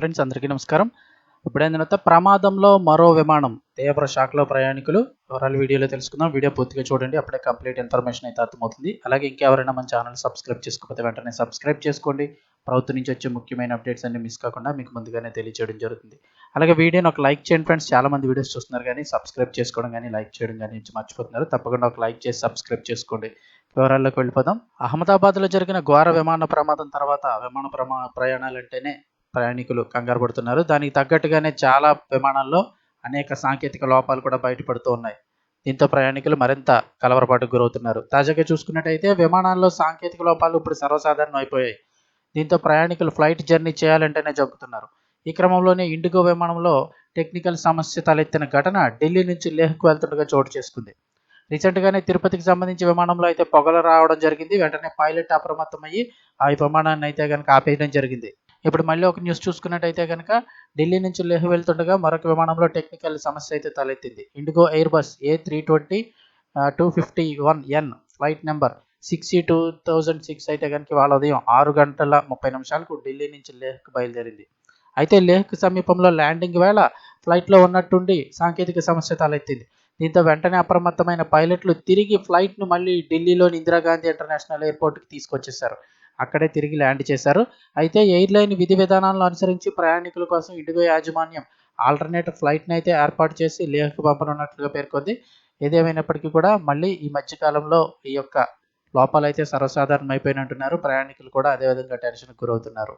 Friends అందరికీ నమస్కారం. ఇప్పుడైన తర్వాత ప్రమాదంలో మరో విమానం తీవ్ర షాక్లో ప్రయాణికులు వివరాలు వీడియోలో తెలుసుకుందాం. వీడియో పూర్తిగా చూడండి. అప్పుడే కంప్లీట్ ఇన్ఫర్మేషన్ అయితే అర్థమవుతుంది. అలాగే ఇంకెవరైనా మన ఛానల్ సబ్స్క్రైబ్ చేసుకోకపోతే వెంటనే సబ్స్క్రైబ్ చేసుకోండి. ప్రభుత్వం నుంచి వచ్చే ముఖ్యమైన అప్డేట్స్ అన్ని మిస్ కాకుండా మీకు ముందుగానే తెలియజేయడం జరుగుతుంది. అలాగే వీడియోని ఒక లైక్ చేయండి ఫ్రెండ్స్. చాలా మంది వీడియోస్ చూస్తున్నారు కానీ సబ్స్క్రైబ్ చేసుకోవడం కానీ లైక్ చేయడం కానీ మర్చిపోతున్నారు. తప్పకుండా ఒక లైక్ చేసి సబ్స్క్రైబ్ చేసుకోండి. వివరాల్లోకి వెళ్ళిపోదాం. అహ్మదాబాద్లో జరిగిన ఘోర విమాన ప్రమాదం తర్వాత విమాన ప్రమా ప్రయాణాలంటేనే ప్రయాణికులు కంగారు పడుతున్నారు. దానికి తగ్గట్టుగానే చాలా విమానాల్లో అనేక సాంకేతిక లోపాలు కూడా బయటపడుతూ ఉన్నాయి. దీంతో ప్రయాణికులు మరింత కలవరపాటుకు గురవుతున్నారు. తాజాగా చూసుకున్నట్టయితే విమానాల్లో సాంకేతిక లోపాలు ఇప్పుడు సర్వసాధారణం అయిపోయాయి. దీంతో ప్రయాణికులు ఫ్లైట్ జర్నీ చేయాలంటేనే చెబుతున్నారు ఈ క్రమంలోనే ఇండిగో విమానంలో టెక్నికల్ సమస్య తలెత్తిన ఘటన ఢిల్లీ నుంచి లేహ్కు వెళ్తుండగా చోటు చేసుకుంది. రీసెంట్గానే తిరుపతికి సంబంధించి విమానంలో అయితే పొగలు రావడం జరిగింది. వెంటనే పైలట్ అప్రమత్తమయ్యి ఆ విమానాన్ని అయితే కనుక ఆపేయడం జరిగింది. ఇప్పుడు మళ్ళీ ఒక న్యూస్ చూసుకున్నట్టయితే కనుక ఢిల్లీ నుంచి లేహ్ వెళ్తుండగా మరొక విమానంలో టెక్నికల్ సమస్య అయితే తలెత్తింది. IndiGo Airbus A three twenty two fifty one N flight number sixty two thousand six అయితే కనుక వాళ్ళ ఉదయం ఆరు గంటల ముప్పై నిమిషాలకు ఢిల్లీ నుంచి లేహ్కి బయలుదేరింది. అయితే లేహ్కి సమీపంలో ల్యాండింగ్ వేళ ఫ్లైట్లో ఉన్నట్టుండి సాంకేతిక సమస్య తలెత్తింది. దీంతో వెంటనే అప్రమత్తమైన పైలట్లు తిరిగి ఫ్లైట్ను మళ్ళీ ఢిల్లీలోని ఇందిరాగాంధీ ఇంటర్నేషనల్ ఎయిర్పోర్ట్కి తీసుకొచ్చేశారు. అక్కడే తిరిగి ల్యాండ్ చేశారు. అయితే ఎయిర్లైన్ విధి విధానాలను అనుసరించి ప్రయాణికుల కోసం ఇండిగో యాజమాన్యం ఆల్టర్నేట్ ఫ్లైట్ని అయితే ఏర్పాటు చేసి లేహ్కు పంపనున్నట్లుగా పేర్కొంది. ఏదేమైనప్పటికీ కూడా మళ్ళీ ఈ మధ్యకాలంలో ఈ యొక్క లోపాలైతే సర్వసాధారణమైపోయినట్టున్నారు. ప్రయాణికులు కూడా అదేవిధంగా టెన్షన్కి గురవుతున్నారు.